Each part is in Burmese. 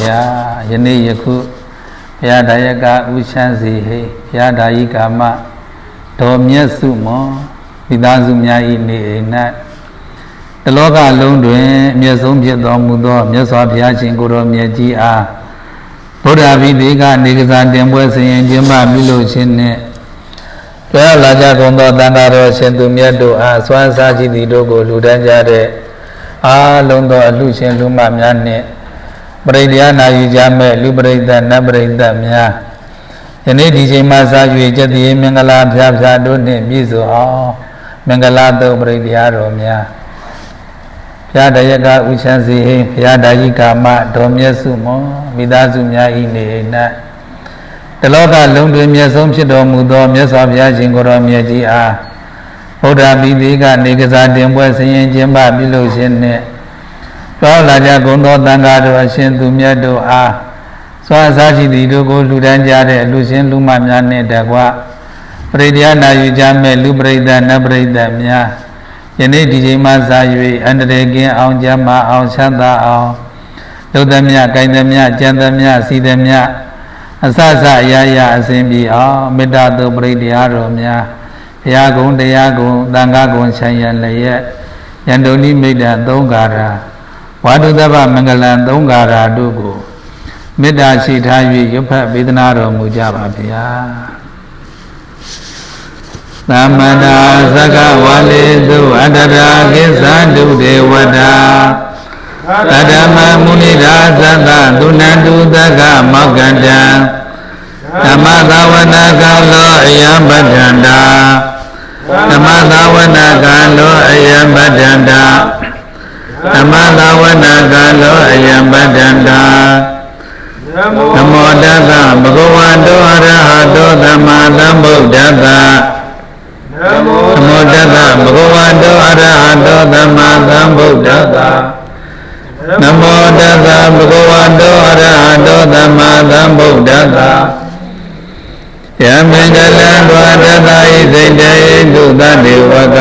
ဗျာယနေ့ယခုဘုရားဒါယကဥချမ်းစီဟိဘုရားဒါယိကာမတော်မြတ်စုမောမိသားစုများဤနေအိမ်၌တလောကလုံးတွင်အမျက်ဆုံးဖြစ်တော်မူသောမြတ်စွာဘုရားရှင်ကိုယ်တော်မြတ်ကြီးအားဗုဒ္ဓဘိသေကနေကစားတင်ပွဲဆင်ရင်ကျင်းပပြုလို့ခြင်းနှင့်ကြောလာကြကုန်သောတန်ဃာတော်ရှင်သူမြတ်တို့အားစွမ်းစားကြည်သည်တို့ကိုလှူဒန်းကြတဲ့အားလုံးသောအလှရှင်လူမများနှင့် ပရိတရားနာယူကြမဲ့လူပရိသတ်နတ်ပရိသတ်များယနေ့ဒီချိန်မှာစာ၍ကျက်တည်းမင်္ဂလာဖျားဖျားတို့နှင့်ပြည့်စုံအောင်မင်္ဂလာတုပရိတရားတော်များဘုရားတရကဥချမ်းစီဟိဘုရားတာယိကာမတော်မြတ်စုမောမိသားစုများဤနေ၌တလောကလုံးတွင်မြတ်ဆုံးဖြစ်တော်မူသောမြတ်စွာဘုရားရှင်ကိုယ်တော်မြတ်ကြီးအားဘုရားမိသေးကနေကစားတင်ပွဲဆင်ရင်ကျင်းပပြုလို့ခြင်းနှင့် သောလာကြကုန်သောတန်ဃာတော်အရှင်သူမြတ်တို့အားစွာစားရှိသည်တို့ကိုလှူဒန်းကြတဲ့လူရှင်လူမများနှင့်တကွပရိတရားနာယူကြမဲ့လူပရိသတ်နတ်ပရိသတ်များယနေ့ဒီချိန်မှစ၍အန္တရာယ်ကင်းအောင်ကြမ်းမအောင်ချမ်းသာအောင်လုသမြကိုင်သမြကြံသမြစီသမြအစစအရာရာအစဉ်ပြေအောင်မေတ္တာတုပရိတရားတော်များဘုရားကုံတရားကုံသံဃာကုံဆံရလျက်ယန္တုန်ိမိတ်တသုံးကာရာ ဝါဒုသဗ္ဗမင်္ဂလံသုံးကာရာတို့ကိုမေတ္တာရှိထား၍ရွတ်ဖတ်ဝေဒနာတော်မူကြပါဗျာသမန္တာသကဝါလေသုအတ္တရာကိသံဒုဒေဝတာတတမမုနိရာသတ္တသုဏန္တုသကမောက္ကတံဓမ္မသာဝနာကလောအယံပတ္တန္တာဓမ္မသာဝနာကလောအယံပတ္တန္တာ ဓမ္မသာဝနာကလောအယံပတ္တန္တာနမောတတ္တဘဂဝတောအရဟတောသမ္မာသမ္ဗုဒ္ဓတ္တနမောတတ္တဘဂဝတောအရဟတောသမ္မာသမ္ဗုဒ္ဓတ္တနမောတတ္တဘဂဝတောအရဟတောသမ္မာသမ္ဗုဒ္ဓတ္တယမင်္ဂလံဒွါတတ္တဣစိတ္တေတုသတ္တေဝက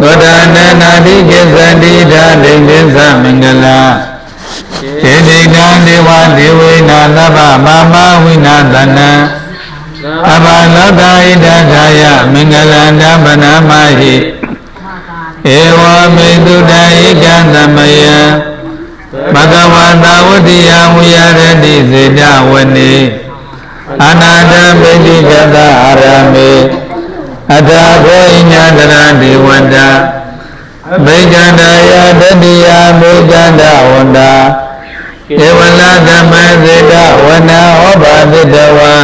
သောတာနနာတိကိသန္တိဓာလိင်္ဂစ္စမင်္ဂလာေတိတံဒေဝဒေဝေနာသဗ္ဗမာမဝိနာသနံသဗ္ဗလောကဣဒထာယမင်္ဂလံဓမ္မနာမဟိဧဝမေတုတံဧကံသမယံဘဂဝတာဝတိယဝိရတိစေတဝနေအနာတပိတိကတအာရမေ အထာခေညတရဒေဝတာဗိကန္တယတတိယမေကန္တဝန္တာဧဝလသမစေတဝနာဩဘာသတဝါ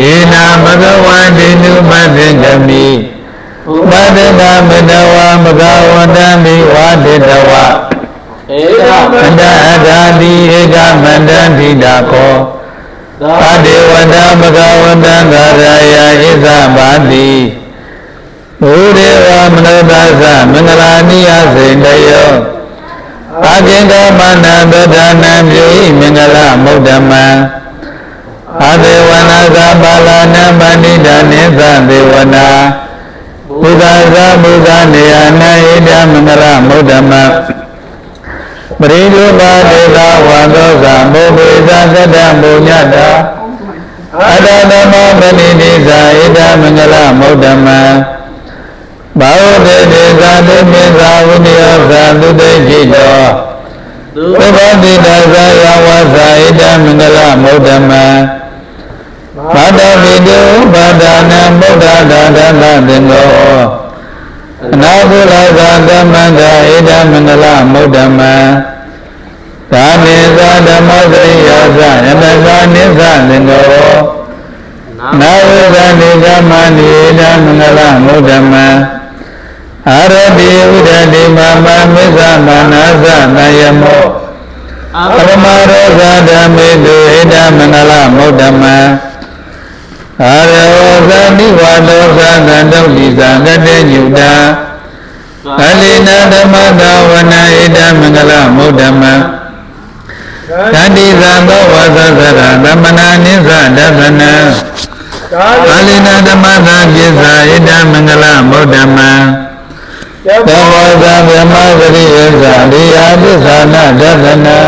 ယေနာဘဂဝန္တိနုမသင်္ကမိဥပဒကမတဝါမဂဝန္တမိဝါတိတဝါဧကမန္တအထာတိဧကမန္တတိတာခော သတေဝန္တမဂဝန္တသာရယဣသဘာတိဘုရေဝမနောတသမင်္ဂလာနိယစေတယောအကိန္ဒမနံဗဒနာမြေမင်္ဂလမုဒ္ဓမံအဒေဝနာကပါလနံပဏိတနိသဒေဝနာဘုရားသာဘုရားနေယနာဣဒမင်္ဂလမုဒ္ဓမံ ပရိဒုပါဒေသာဝါသောသာမောဝေသာသတ္တမုညတာအတ္တသမမဏိနိသာဣဒမင်္ဂလမုဒ္ဓမံဘာဝတေတေသာတိမေသာဝိနည်းသာသုတေจิตောသုဘတိတသာယဝသဣဒမင်္ဂလမုဒ္ဓမံဘာတပိတုဘာဒနာမုဒ္ဒဒါဒနာသင်္ဃော အနာကုလသာသမန္တဣဒမင်္ဂလမုဒ္ဓမံသာနေသာဓမ္မစရိယသယတသာနိသသင်္ဃောနာဝိသနိကမဏိဣဒမင်္ဂလမုဒ္ဓမံအာရတိဥဒတိမမမစ္ဆမာနာသနာယမောပရမရောဇာဓမေတုဣဒမင်္ဂလမုဒ္ဓမံ အာရောဇာနိဝါဒောသသံတုလိသံကတေညုတာအလိနာဓမ္မသာဝနာဣဒမင်္ဂလမုဒ္ဓမံတတိသံသောဝါသသရသမနာနိသဒသနာအလိနာဓမ္မသာပိစ္ဆာဣဒမင်္ဂလမုဒ္ဓမံသဘောဇာဗြဟ္မဂရိယဇာရိယာသစ္ဆာနာဒသနာ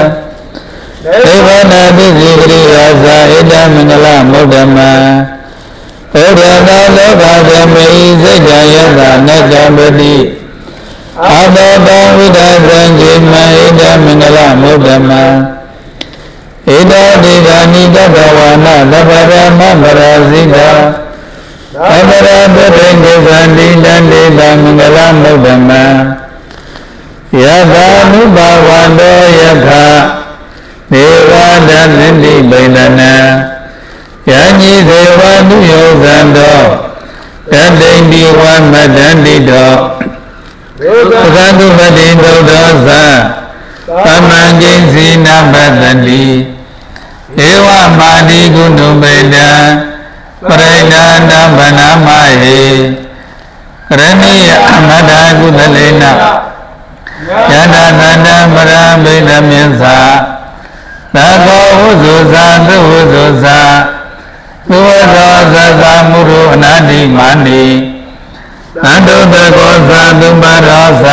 သေဝနာတိစီကရိယာသာဣဒမင်္ဂလမုဒ္ဓမ ဘုရားသာလောကသမေစိတ်တယတနတ္တပတိအာတောတဝိဒသံဃိမဣဒမင်္ဂလမုဒ္ဓမဣဒတိဂာနိတတဝါနသဗ္ဗရမမရဇိတာသဗ္ဗရပုရိန္ဒသန္တိတန္တိတမင်္ဂလမုဒ္ဓမယထာနုဘဝန္တောယခဒေဝဒသန္တိပိလနာ ယညိသေဝနုယောဇံတောတတိန္ဒီဝမတန္တိတောသက္ကတုပတိဒုဒ္ဒောသသမံကျင်းစီနပတ္တိဧဝမာတိကုဏုပေတံပရိဒာနဗနာမဟေရဏိယအမတကုသလေနယတသတ္တပရဗိဒမြစ္ဆာသကောဝုဇုဇာသုဝုဇုဇာ သုဝသောသသမုရုအနာတိမာနိသန္တုတကောသသုပရောသ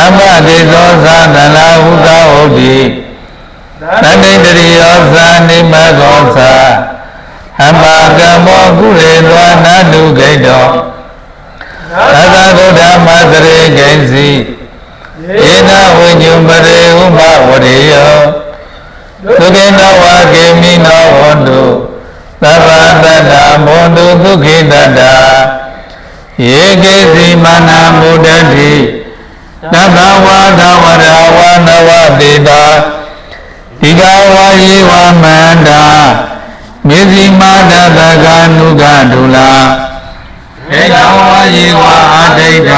အမတိသောသသလာဟုသောဟုတ်တိသန္တိတရိယောသနိမကောသအမကမောကုရေသောနာတုဂိတောသတ္တဗုဒ္ဓမသရေကိဉ္စီဧနဝိညုပရေဥပဝရေယောသုခေနဝကေမိနောဟောတု သဗ္ဗတတ္တမောတုဒုက္ခိတတ္တယေကေစီမနာမုဒ္ဒတိသဗ္ဗဝါဒဝရဝနဝတိတာဒီကဝါယေဝမန္တာမေဇိမာတတကနုကဒုလာဧကဝါယေဝအာဒိဋ္ဌ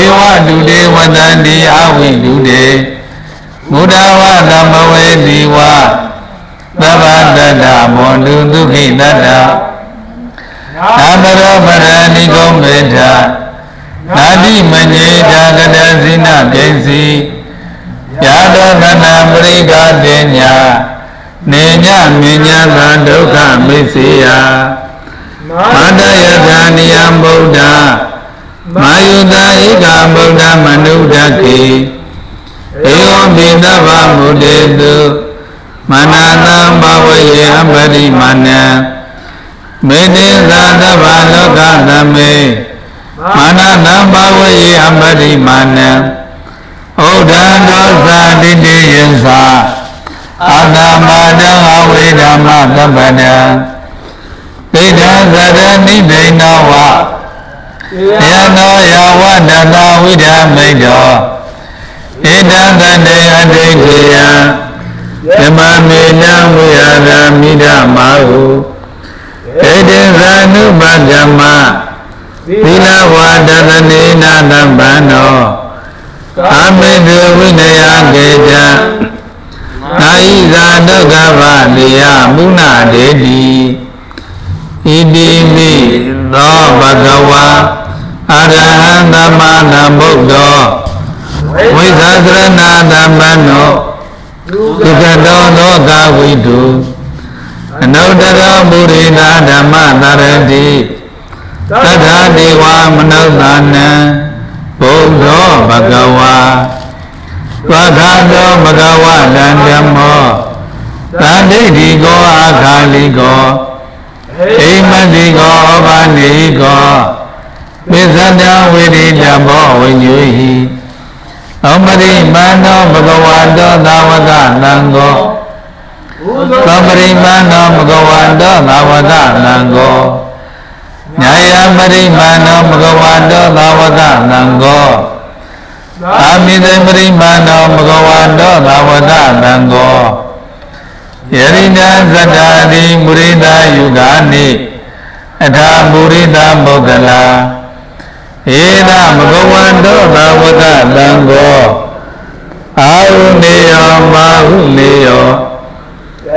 ဧဝတုတေဝတန္တိအဝိတုတေမုဒ္ဒဝသမဝေတိဝ သဗ္ဗတတ္တမောတုဒုက္ခိတတ္တသာမရောပရဏိကုံမေထနာတိမညေတာကတဇိနပိစီယာတောကနာပရိကတင်ညာနေညမြညာသာဒုက္ခမိစေယမာတယထာနိယဗုဒ္ဓမာယုတာဧကဗုဒ္ဓမနုဒတိဧဝံပိသဗ္ဗမုတေတု မနာတံဘဝယေအပရိမာဏံမေတ္တေသာသဗ္ဗလောကသမေမာနတံဘဝယေအပရိမာဏံဩဒံသောသာတိတေယသာအာတမတံအဝိဓမ္မသဗ္ဗတံဒိဋ္ဌံသတ္တနိဒိဏဝယနောယဝတ္တဝိဓမိတောဣဒံတတေအတိတ်ယံ ဓမ္မမေနဝိဟာရမိဓမ္မာဟုဣတိသ ानु ပဓမ္မသီလဝါဒသနေနာတံဗန္နောအာမေတုဝိနယကေတံအာဟိဇာဒုက္ခဗလေယမုနာဒေတိဣတိမိသောဘဂဝါအရဟံသမ္မာသမ္ဗုဒ္ဓောဝိသသရဏဓမ္မနော ဒုက္ခတောလောကဝိတုအနုတ္တရောပုရိနာဓမ္မသရတိသတ္ထာဒေဝမနုဿာနံဘုဒ္ဓောဘဂဝါသက္ခတောဘဂဝတံဓမ္မောသန္တိတိကောအခါလိကောအိမတိကောဩဘာနေကောပစ္စတဝိရိတဘောဝိညွဟိ အမရိမန္တောဘဂဝတောသာဝကသံဃောသမ္ပရိမန္တောဘဂဝတောသာဝကသံဃောညာယမရိမန္တောဘဂဝတောသာဝကသံဃောအာမိသေပရိမန္တောဘဂဝတောသာဝကသံဃောယရိဏသတ္တာတိမုရိဒာယုဂာနိအထာမုရိဒာမောဂလာ ဧဒမဂဝန္တောသာဝကတံကိုအာဟုနေယောမာဟုနေယော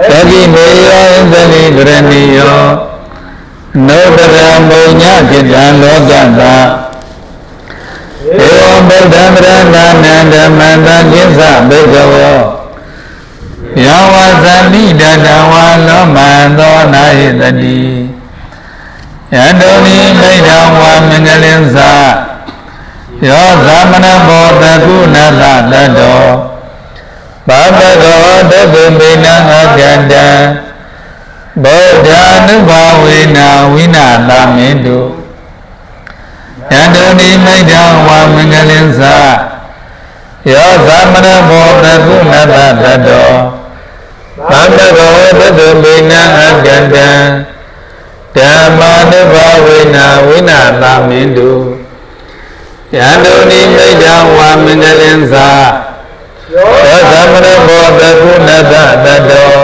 သတိနေယောသတိကရဏီယောနောတရမုံညจิตံလောကတာဧဝံဗုဒ္ဓံဗရဏနန္ဓမန္တကိစ္စဘိကဝောယဝသတိတတဝါလောမံသောနာဟိတတိ ယတောနိမိတ်တော်ဝါမင်္ဂလင်းသာယောသမဏဘောတကုဏသတတောဘာဘဂဝတသုမိနံအကန္တံဗုဒ္ဓ ानु ဘာဝေနဝိနာသမင်တုယန္တုနိမိတ်တံဝါမင်္ဂလင်္စယောသမရဘောတကုဏတတတောဘာဘဂဝတသုမိနံအကန္တံဓမ္မာနု ဘာဝေနဝိနာသမင်တုယန္တုနိမိတ်တံဝါမင်္ဂလင်္စယောသမရဘောတကုဏတတတော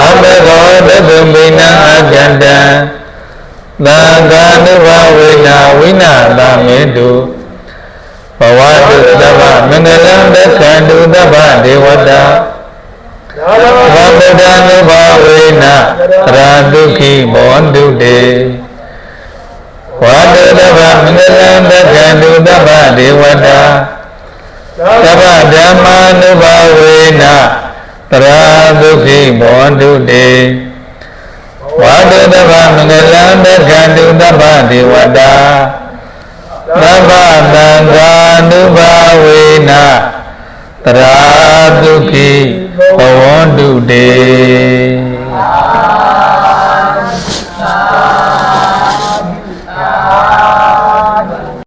အဘဂဝတသုမိနံအကန္တံသံဃာနုဘဝေနဝိနာသမေတုဘဝတုသဗ္ဗမင်္ဂလံဒက္ခန္တုသဗ္ဗဒေဝတာဘဝဗုဒ္ဓ ानु ဘဝေနရာဒုက္ခိဘောန္တုတေဝါတုသဗ္ဗ မင်္ဂလံဒက္ခန္တုသဗ္ဗဒေဝတာသဗ္ဗဓမ္မာနုဘဝေနတရာဒုက္ခိဘောန္တုတေဝါတုတဗ္ဗမင်္ဂလံတက္ကန္တုတဗ္ဗဒေဝတာသဗ္ဗသံဃာနုဘာဝေနတရာဒုက္ခိဘဝန္တုတေ